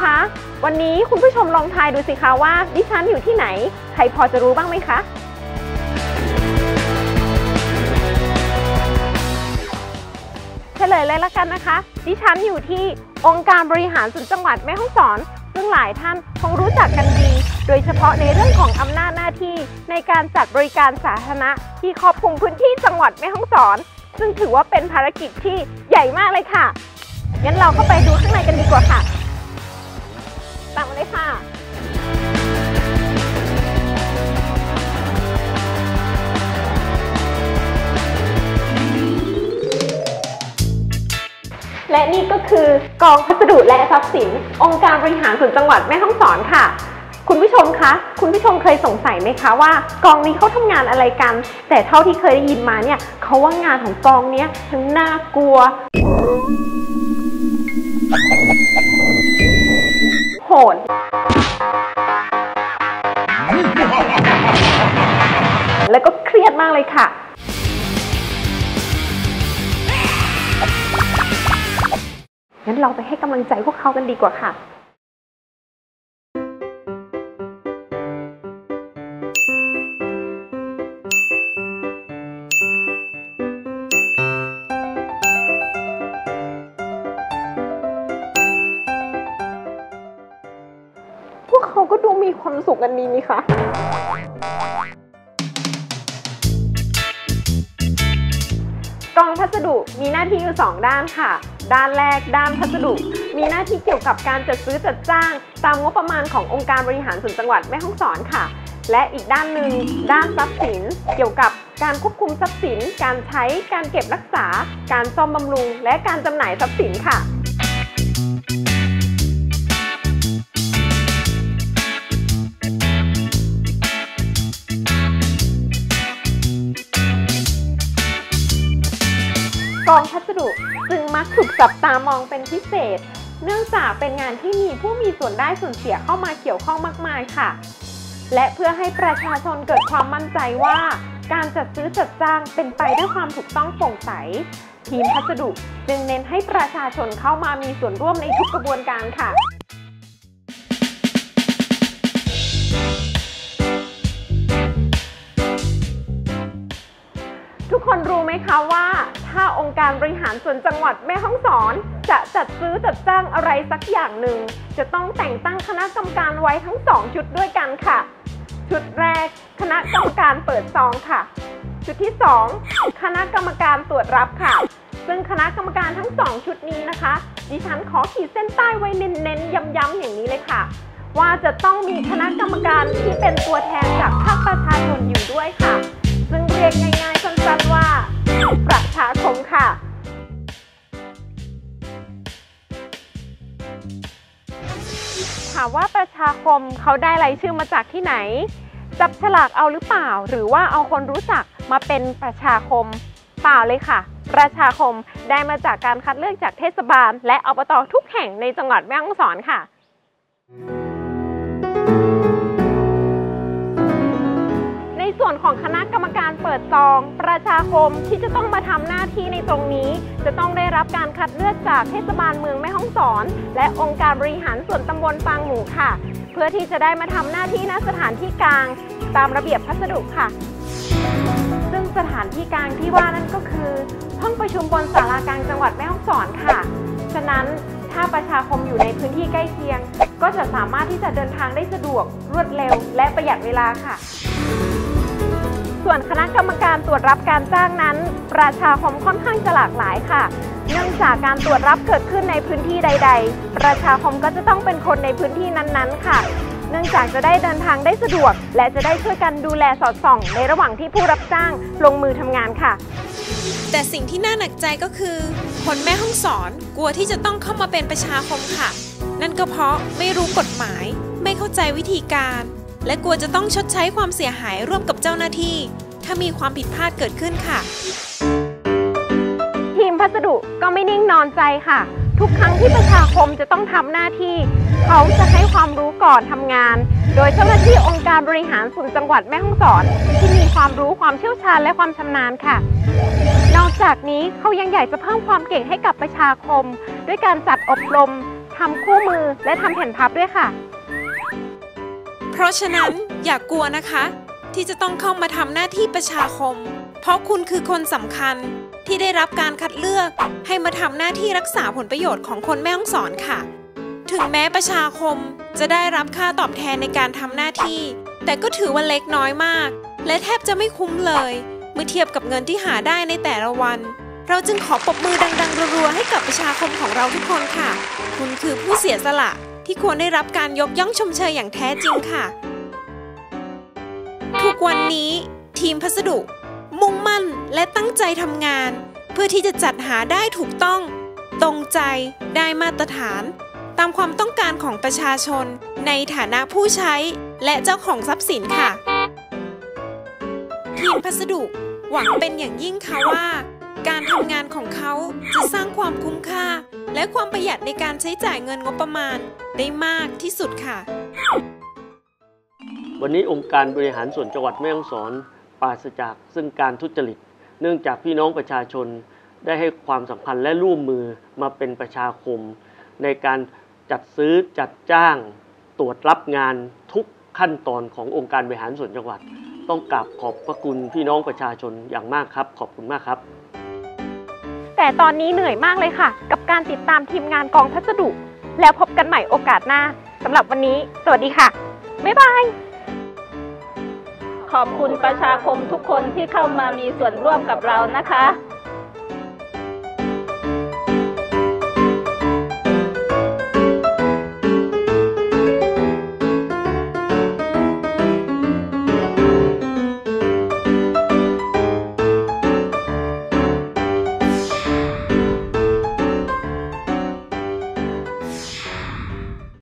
คะ วันนี้คุณผู้ชมลองทายดูสิคะว่า ดิฉันอยู่ที่ไหน ใครพอจะรู้บ้างไหมคะ เฉลยเลยละกันนะคะ ดิฉันอยู่ที่องค์การบริหารส่วนจังหวัดแม่ฮ่องสอน ซึ่งหลายท่านคงรู้จักกันดี โดยเฉพาะในเรื่องของอำนาจหน้าที่ในการจัดบริการสาธารณะที่ครอบคลุมพื้นที่จังหวัดแม่ฮ่องสอน ซึ่งถือว่าเป็นภารกิจที่ใหญ่มากเลยค่ะงั้นเราก็ไปดูข้างในกันดีกว่าค่ะ ตามมาเลยค่ะและนี่ก็คือกองพัสดุและทรัพย์สิน องค์การบริหารส่วนจังหวัดแม่ฮ่องสอนค่ะ คุณผู้ชมคะ คุณผู้ชมเคยสงสัยไหมคะว่ากองนี้เขาทำงานอะไรกัน แต่เท่าที่เคยได้ยินมาเนี่ยเขาว่างานของกองเนี้ยทั้งน่ากลัว นแล้วก็เครียดมากเลยค่ะ งั้นเราไปให้กำลังใจพวกเขากันดีกว่าค่ะ ความสุขกันดีนี่คะกองพัสดุมีหน้าที่อยู่ 2 ด้านค่ะ ด้านแรกด้านพัสดุ มีหน้าที่เกี่ยวกับการจัดซื้อจัดจ้าง ตามงบประมาณขององค์การบริหารส่วนจังหวัดแม่ฮ่องสอนค่ะ และอีกด้านหนึ่งด้านทรัพย์สิน เกี่ยวกับการควบคุมทรัพย์สิน การใช้การเก็บรักษา การซ่อมบำรุง และการจำหน่ายทรัพย์สินค่ะ สุจึงมักถูกจับตามองเป็นพิเศษ เนื่องจากเป็นงานที่มีผู้มีส่วนได้ส่วนเสียเข้ามาเกี่ยวข้องมากมายค่ะ และเพื่อให้ประชาชนเกิดความมั่นใจว่า การจัดซื้อจัดจ้างเป็นไปด้วยความถูกต้องโปร่งใส ทีมพัสดุจึงเน้นให้ประชาชนเข้ามามีส่วนร่วมในทุกกระบวนการค่ะทุกคนรู้ไหมคะว่า การบริหารส่วนจังหวัดแม่ฮ่องสอน จะจัดซื้อจัดจ้างอะไรสักอย่างหนึ่ง จะต้องแต่งตั้งคณะกรรมการไว้ทั้งสองชุดด้วยกันค่ะ ชุดแรก คณะกรรมการเปิดซองค่ะ ชุดที่ 2 คณะกรรมการตรวจรับค่ะ ซึ่งคณะกรรมการทั้ง2ชุดนี้นะคะ ดิฉันขอขีดเส้นใต้ไว้เน้นๆย้ำๆอย่างนี้เลยค่ะ ว่าจะต้องมีคณะกรรมการที่เป็นตัวแทนจากภาคประชาชนอยู่ด้วยค่ะ ซึ่งเรียกง่ายๆสั้นๆว่า ประชาคมค่ะถามว่าประชาคมเขาได้รายชื่อมาจากที่ไหน จับฉลากเอาหรือเปล่า หรือว่าเอาคนรู้จักมาเป็นประชาคม เปล่าเลยค่ะ ประชาคมได้มาจากการคัดเลือกจากเทศบาล และอบตทุกแห่งในจังหวัดแม่ฮ่องสอนค่ะ ในส่วนของคณะกรรมการเปิดซอง ประชาคมที่จะต้องมาทำหน้าที่ในตรงนี้ จะต้องได้รับการคัดเลือกจากเทศบาลเมืองแม่ฮ่องสอน และองค์การบริหารส่วนตำบลปางหมูค่ะ เพื่อที่จะได้มาทำหน้าที่ณสถานที่กลาง ตามระเบียบพัสดุค่ะ ซึ่งสถานที่กลางที่ว่านั่นก็คือ ห้องประชุมบนศาลากลางจังหวัดแม่ฮ่องสอนค่ะ ฉะนั้นถ้าประชาคมอยู่ในพื้นที่ใกล้เคียง ก็จะสามารถที่จะเดินทางได้สะดวกรวดเร็ว และประหยัดเวลาค่ะ ส่วนคณะกรรมการตรวจรับการจ้างนั้น ประชาคมค่อนข้างจะหลากหลายค่ะ เนื่องจากการตรวจรับเกิดขึ้นในพื้นที่ใด ๆ ประชาคมก็จะต้องเป็นคนในพื้นที่นั้นๆ ค่ะ เนื่องจากจะได้เดินทางได้สะดวก และจะได้ช่วยกันดูแลสอดส่อง ในระหว่างที่ผู้รับจ้างลงมือทำงานค่ะ แต่สิ่งที่น่าหนักใจก็คือ คนแม่ห้องสอนกลัวที่จะต้องเข้ามาเป็นประชาคมค่ะ นั่นก็เพราะไม่รู้กฎหมาย ไม่เข้าใจวิธีการ และกลัวจะต้องชดใช้ความเสียหายร่วมกับเจ้าหน้าที่ ถ้ามีความผิดพลาดเกิดขึ้นค่ะ ทีมพัสดุก็ไม่นิ่งนอนใจค่ะ ทุกครั้งที่ประชาคมจะต้องทำหน้าที่ เขาจะให้ความรู้ก่อนทำงาน โดยเจ้าหน้าที่องค์การบริหารส่วนจังหวัดแม่ฮ่องสอน ที่มีความรู้ความเชี่ยวชาญและความชำนาญค่ะ นอกจากนี้เขายังอยากจะเพิ่มความเก่งให้กับประชาคม ด้วยการจัดอบรมทำคู่มือและทำแผ่นพับด้วยค่ะ เพราะฉะนั้นอย่ากกลัวนะคะ ที่จะต้องเข้ามาทำหน้าที่ประชาคม เพราะคุณคือคนสำคัญที่ได้รับการคัดเลือกให้มาทำหน้าที่รักษาผลประโยชน์ของคนแม่ฮ่องสอนค่ะ ถึงแม้ประชาคมจะได้รับค่าตอบแทนในการทำหน้าที่ แต่ก็ถือว่าเล็กน้อยมาก และแทบจะไม่คุ้มเลย เมื่อเทียบกับเงินที่หาได้ในแต่ละวัน เราจึงขอปรบมือดังๆรัวๆให้กับประชาคมของเราทุกคนค่ะ คุณคือผู้เสียสละ ที่ควรได้รับการยกย่องชมเชยอย่างแท้จริงค่ะ ทุกวันนี้ทีมพัสดุ มุ่งมั่นและตั้งใจทำงาน เพื่อที่จะจัดหาได้ถูกต้อง ตรงใจได้มาตรฐาน ตามความต้องการของประชาชน ในฐานะผู้ใช้และเจ้าของทรัพย์สินค่ะ ทีมพัสดุ หวังเป็นอย่างยิ่งค่ะว่า การทำงานของเขาจะสร้างความคุ้มค่า และความประหยัดในการใช้จ่ายเงินงบประมาณ ได้มากที่สุดค่ะ วันนี้องค์การบริหารส่วนจังหวัดแม่ฮ่องสอนปราศจากซึ่งการทุจริต เนื่องจากพี่น้องประชาชนได้ให้ความสำคัญและร่วมมือมาเป็นประชาคม ในการจัดซื้อจัดจ้าง ตรวจรับงานทุกขั้นตอนขององค์การบริหารส่วนจังหวัด ต้องกราบขอบพระคุณพี่น้องประชาชนอย่างมากครับ ขอบคุณมากครับ แต่ตอนนี้เหนื่อยมากเลยค่ะ กับการติดตามทีมงานกองพัสดุ แล้วพบกันใหม่โอกาสหน้าสำหรับวันนี้ สวัสดีค่ะ บ๊ายบาย ขอบคุณประชาคมทุกคนที่เข้ามามีส่วนร่วมกับเรานะคะ